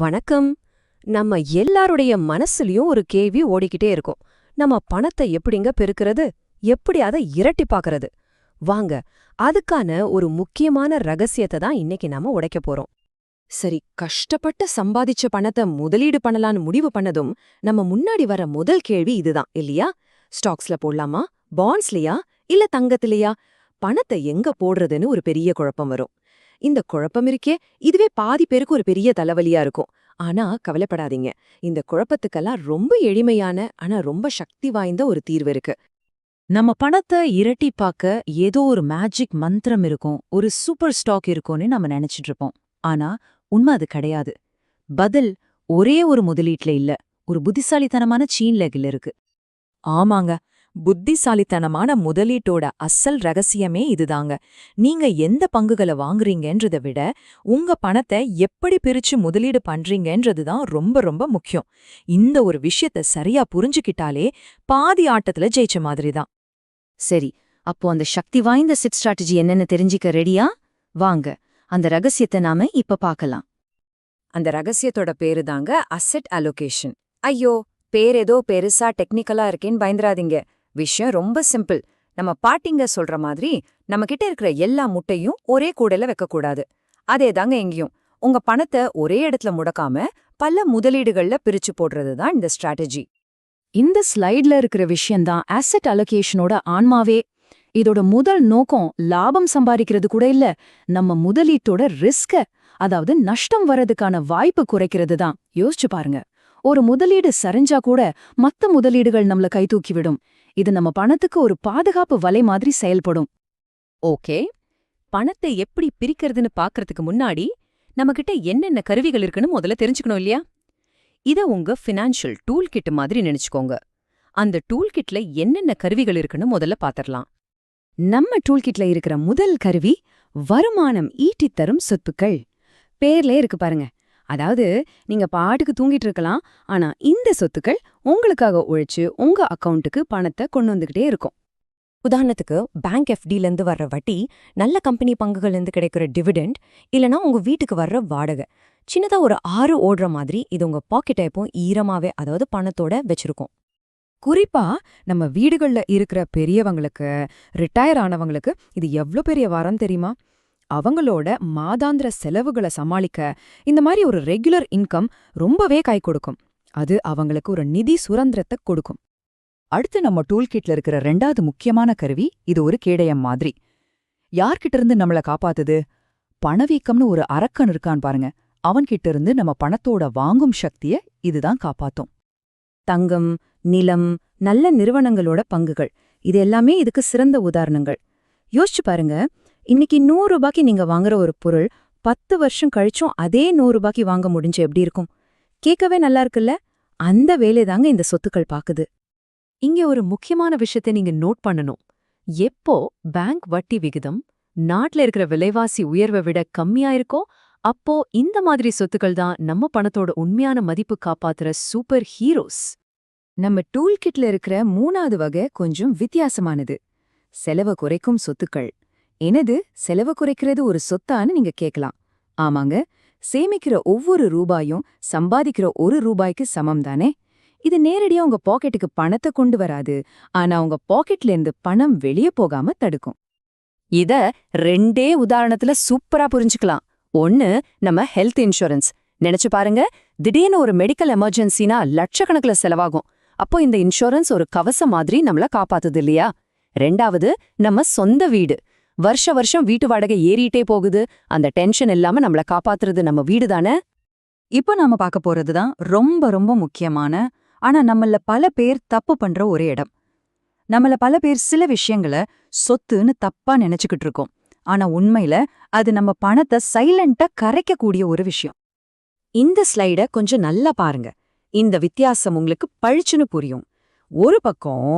வணக்கம். நம்ம எல்லாருடைய மனசுலயும் ஒரு கேள்வி ஓடிக்கிட்டே இருக்கும். நம்ம பணத்தை எப்படிங்க பெருக்கிறது? எப்படி அதை இரட்டி பாக்குறது? வாங்க அதுக்கான ஒரு முக்கியமான ரகசியத்தை தான் இன்னைக்கு நாம உடைக்க போறோம். சரி கஷ்டப்பட்டு சம்பாதிச்ச பணத்தை முதலீடு பண்ணலான்னு முடிவு பண்ணதும் நம்ம முன்னாடி வர முதல் கேள்வி இதுதான் இல்லையா? ஸ்டாக்ஸ்ல போடலாமா? பாண்ட்ஸ்லயா? இல்ல தங்கத்திலயா? பணத்தை எங்க போடுறதுன்னு ஒரு பெரிய குழப்பம் வரும். இந்த குழப்பம் இருக்கே இதுவே பாதி பேருக்கு ஒரு பெரிய தலைவலியா இருக்கும். ஆனா கவலைப்படாதீங்க. இந்த குழப்பத்துக்கெல்லாம் ரொம்ப எளிமையான ஆனா ரொம்ப சக்தி வாய்ந்த ஒரு தீர்வு இருக்கு. நம்ம பணத்தை இரட்டிப்பாக்க ஏதோ ஒரு மேஜிக் மந்திரம் இருக்கும் ஒரு சூப்பர் ஸ்டாக் இருக்கும்னு நம்ம நினைச்சிட்டு இருப்போம். ஆனா உண்மை அது கிடையாது. பதில் ஒரே ஒரு முதலீட்ல இல்ல ஒரு புத்திசாலித்தனமான சீன் லெகில் இருக்கு. ஆமாங்க. புத்திசாலித்தனமான முதலீட்டோட அசல் ரகசியமே இதுதாங்க. நீங்க எந்த பங்குகளை வாங்குறீங்கன்றதை விட உங்க பணத்தை எப்படி பிரிச்சு முதலீடு பண்றீங்கன்றது தான் ரொம்ப ரொம்ப முக்கியம். இந்த ஒரு விஷயத்த சரியா புரிஞ்சுக்கிட்டாலே பாதி ஆட்டத்துல ஜெயிச்ச மாதிரி தான். சரி அப்போ அந்த சக்தி வாய்ந்த சிட் ஸ்ட்ராட்டஜி என்னன்னு தெரிஞ்சிக்க ரெடியா? வாங்க அந்த ரகசியத்தை நாம இப்ப பார்க்கலாம். அந்த ரகசியத்தோட பேரு தாங்க அசெட் அலோகேஷன். ஐயோ பேர் ஏதோ பெருசா டெக்னிக்கலா இருக்கேன்னு பயந்துராதீங்க விஷயம் ரொம்ப சிம்பிள். நம்ம பாட்டிங்க சொல்ற மாதிரி நம்ம கிட்ட இருக்கிற எல்லா முட்டையும் ஒரே கூடையில வைக்கக்கூடாது. அதே தாங்க எங்கேயும் உங்க பணத்தை ஒரே இடத்துல முடக்காம பல முதலீடுகள்ல பிரிச்சு போடுறது தான் இந்த ஸ்ட்ராட்டஜி. இந்த ஸ்லைட்ல இருக்கிற விஷயம்தான் அசெட் அலோகேஷனோட ஆன்மாவே. இதோட முதல் நோக்கம் லாபம் சம்பாதிக்கிறது கூட இல்ல நம்ம முதலீட்டோட ரிஸ்க அதாவது நஷ்டம் வர்றதுக்கான வாய்ப்பு குறைக்கிறது தான். யோசிச்சு பாருங்க. ஒரு முதலீடு சரிஞ்சா கூட மத்த முதலீடுகள் நம்மள கை தூக்கிவிடும் இது நம்ம பணத்துக்கு ஒரு பாதுகாப்பு வலை மாதிரி செயல்படும். ஓகே. பணத்தை எப்படி பிரிக்கிறதுன்னு பாக்கறதுக்கு முன்னாடி நம்மகிட்ட என்னென்ன கருவிகள் இருக்குன்னு முதல்ல தெரிஞ்சுக்கணும் இல்லையா? இத உங்க ஃபினான்ஷியல் டூல் கிட் மாதிரி நினைச்சுக்கோங்க. அந்த டூல் கிட்ல என்னென்ன கருவிகள் இருக்குன்னு முதல்ல பாத்திரலாம். நம்ம டூல் கிட்ல இருக்கிற முதல் கருவி வருமானம் ஈட்டித்தரும் சொத்துக்கள். பேர்லே இருக்கு பாருங்க. அதாவது நீங்க பாட்டுக்கு தூங்கிட்டு இருக்கலாம் ஆனா இந்த சொத்துக்கள் உங்களுக்காக உழைச்சு உங்க அக்கவுண்ட்டுக்கு பணத்தை கொண்டு வந்துகிட்டே இருக்கும். உதாரணத்துக்கு பேங்க் எஃப்டில இருந்து வர்ற வட்டி நல்ல கம்பெனி பங்குகள் இருந்து கிடைக்கிற டிவிடெண்ட் இல்லனா உங்க வீட்டுக்கு வர்ற வாடகை. சின்னதா ஒரு ஆறு ஓடுற மாதிரி இது உங்க பாக்கெட்டை எப்போ ஈரமாவே அதாவது பணத்தோட வச்சிருக்கும். குறிப்பா நம்ம வீடுகள்ல இருக்கிற பெரியவங்களுக்கு ரிட்டையர் ஆனவங்களுக்கு இது எவ்ளோ பெரிய வரம் தெரியுமா? அவங்களோட மாதாந்திர செலவுகளை சமாளிக்க இந்த மாதிரி ஒரு ரெகுலர் இன்கம் ரொம்பவே கை கொடுக்கும். அது அவங்களுக்கு ஒரு நிதி சுதந்திரத்தை கொடுக்கும். அடுத்து நம்ம டூல் கிட்ல இருக்கிற ரெண்டாவது முக்கியமான கருவி இது ஒரு கேடயம் மாதிரி. யார்கிட்ட இருந்து நம்மள காப்பாத்துது? பணவீக்கம்னு ஒரு அரக்கன் இருக்கான் பாருங்க. அவன்கிட்ட இருந்து நம்ம பணத்தோட வாங்கும் சக்திய இதுதான் காப்பாத்தும். தங்கம் நிலம் நல்ல நிறுவனங்களோட பங்குகள் இது எல்லாமே இதுக்கு சிறந்த உதாரணங்கள். யோசிச்சு பாருங்க இன்னைக்கு நூறு ரூபாய்க்கு நீங்க வாங்குற ஒரு பொருள் பத்து வருஷம் கழிச்சும் அதே நூறு ரூபாய்க்கு வாங்க முடிஞ்சு எப்படி இருக்கும்? கேட்கவே நல்லா இருக்குல்ல? அந்த வேலைதாங்க இந்த சொத்துக்கள் பாக்குது. இங்க ஒரு முக்கியமான விஷயத்தை நீங்க நோட் பண்ணணும். எப்போ பேங்க் வட்டி விகிதம் நாட்டுல இருக்கிற விலைவாசி உயர்வை விட கம்மியா இருக்கோ அப்போ இந்த மாதிரி சொத்துக்கள் தான் நம்ம பணத்தோட உண்மையான மதிப்பு காப்பாத்துற சூப்பர் ஹீரோஸ். நம்ம டூல் கிட்ல இருக்கிற மூணாவது வகை கொஞ்சம் வித்தியாசமானது. செலவு குறைக்கும் சொத்துக்கள். எனது செலவு குறைக்கிறது ஒரு சொத்தான்னு நீங்க கேட்கலாம் ஆமாங்க. சேமிக்கிற ஒவ்வொரு ரூபாயும் சம்பாதிக்கிற ஒரு ரூபாய்க்கு சமம் தானே? இது நேரடியா உங்க பாக்கெட்டுக்கு பணத்தை கொண்டு வராது. ஆனா உங்க பாக்கெட்ல இருந்து பணம் வெளியே போகாம தடுக்கும். இத ரெண்டே உதாரணத்துல சூப்பரா புரிஞ்சுக்கலாம். ஒன்னு நம்ம ஹெல்த் இன்சூரன்ஸ். நினைச்சு பாருங்க திடீர்னு ஒரு மெடிக்கல் எமர்ஜென்சினா லட்சக்கணக்குல செலவாகும். அப்போ இந்த இன்சூரன்ஸ் ஒரு கவசம் மாதிரி நம்மள காப்பாத்துது இல்லையா? ரெண்டாவது நம்ம சொந்த வீடு. வருஷ வருஷம் வீட்டு வாடகை ஏறிட்டே போகுது. அந்த டென்ஷன் இல்லாம நம்மள காப்பாத்துறது நம்ம வீடு தானே? இப்போ நாம பார்க்க போறதுதான் ரொம்ப ரொம்ப முக்கியமான ஆனா நம்மள பல பேர் தப்பு பண்ற ஒரு இடம். நம்மள பல பேர் சில விஷயங்களை சொத்துன்னு தப்பா நினைச்சுக்கிட்டு இருக்கோம். ஆனா உண்மையில அது நம்ம பணத்தை சைலண்டா கரைக்கக்கூடிய ஒரு விஷயம். இந்த ஸ்லைட கொஞ்சம் நல்லா பாருங்க. இந்த வித்தியாசம் உங்களுக்கு பழிச்சுன்னு புரியும். ஒரு பக்கம்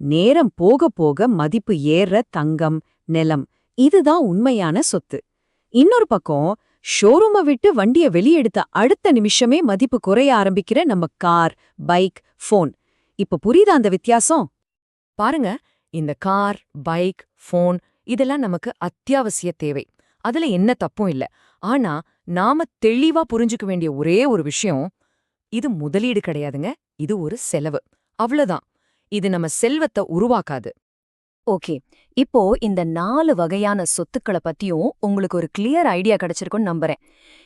நேரம் போக போக மதிப்பு ஏற தங்கம் நிலம். இதுதான் உண்மையான சொத்து. இன்னொரு பக்கம் ஷோரூமை விட்டு வண்டிய வெளியெடுத்த அடுத்த நிமிஷமே மதிப்பு குறைய ஆரம்பிக்கிற நம்ம கார் பைக் ஃபோன். இப்ப புரியுதா அந்த வித்தியாசம்? பாருங்க இந்த கார் பைக் ஃபோன் இதெல்லாம் நமக்கு அத்தியாவசிய தேவை. அதுல என்ன தப்பும் இல்ல. ஆனா நாம தெளிவா புரிஞ்சுக்க வேண்டிய ஒரே ஒரு விஷயம் இது முதலீடு கிடையாதுங்க இது ஒரு செலவு. அவ்வளவுதான். இது நம்ம செல்வத்தை உருவாக்காது. ஓகே. இப்போ இந்த நாலு வகையான சொத்துக்களை பத்தியும் உங்களுக்கு ஒரு கிளியர் ஐடியா கிடைச்சிருக்கும்னு நம்புறேன்.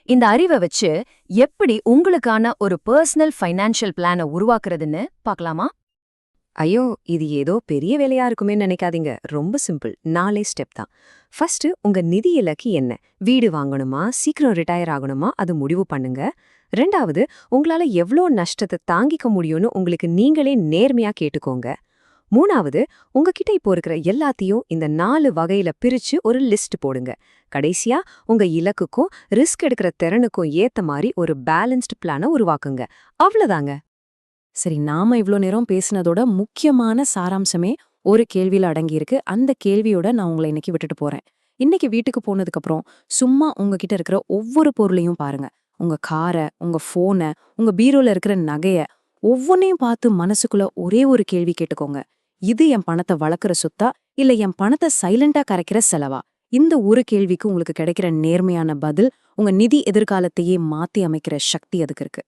இந்த அறிவை வச்சு எப்படி உங்களுக்கான ஒரு பர்சனல் ஃபைனான்ஷியல் பிளானை உருவாக்குறதுன்னு பார்க்கலாமா? ஐயோ இது ஏதோ பெரிய வேலையா இருக்குமே நினைக்காதீங்க. ரொம்ப சிம்பிள் நாலே ஸ்டெப் தான். ஃபர்ஸ்ட் உங்க நிதி இலக்கு என்ன? வீடு வாங்கணுமா? சீக்கிரம் ரிட்டையர் ஆகணுமா? அது முடிவு பண்ணுங்க. ரெண்டாவது உங்களால எவ்ளோ நஷ்டத்தை தாங்கிக்க முடியும்னு உங்களுக்கு நீங்களே நேர்மையா கேட்டுக்கோங்க. மூணாவது உங்ககிட்ட இப்போ இருக்கிற எல்லாத்தையும் இந்த நாலு வகையில பிரிச்சு ஒரு லிஸ்ட் போடுங்க. கடைசியா உங்க இலக்குக்கும் ரிஸ்க் எடுக்கிற திறனுக்கும் ஏத்த மாதிரி ஒரு பேலன்ஸ்டு பிளானை உருவாக்குங்க. அவ்வளவுதாங்க. சரி நாம இவ்ளோ நேரம் பேசினதோட முக்கியமான சாராம்சமே ஒரு கேள்வியில அடங்கியிருக்கு. அந்த கேள்வியோட நான் உங்களை இன்னைக்கு விட்டுட்டு போறேன். இன்னைக்கு வீட்டுக்கு போனதுக்கு அப்புறம் சும்மா உங்ககிட்ட இருக்கிற ஒவ்வொரு பொருளையும் பாருங்க. உங்க காரை உங்க போனை உங்க பீரோல இருக்கிற நகைய ஒவ்வொன்னையும் பார்த்து மனசுக்குள்ள ஒரே ஒரு கேள்வி கேட்டுக்கோங்க. இது என் பணத்தை வளர்க்குற சொத்தா? இல்ல என் பணத்தை சைலண்டா கரைக்கிற செலவா? இந்த ஒரு கேள்விக்கு உங்களுக்கு கிடைக்கிற நேர்மையான பதில் உங்க நிதி எதிர்காலத்தையே மாத்தி அமைக்கிற சக்தி அதுக்கு இருக்கு?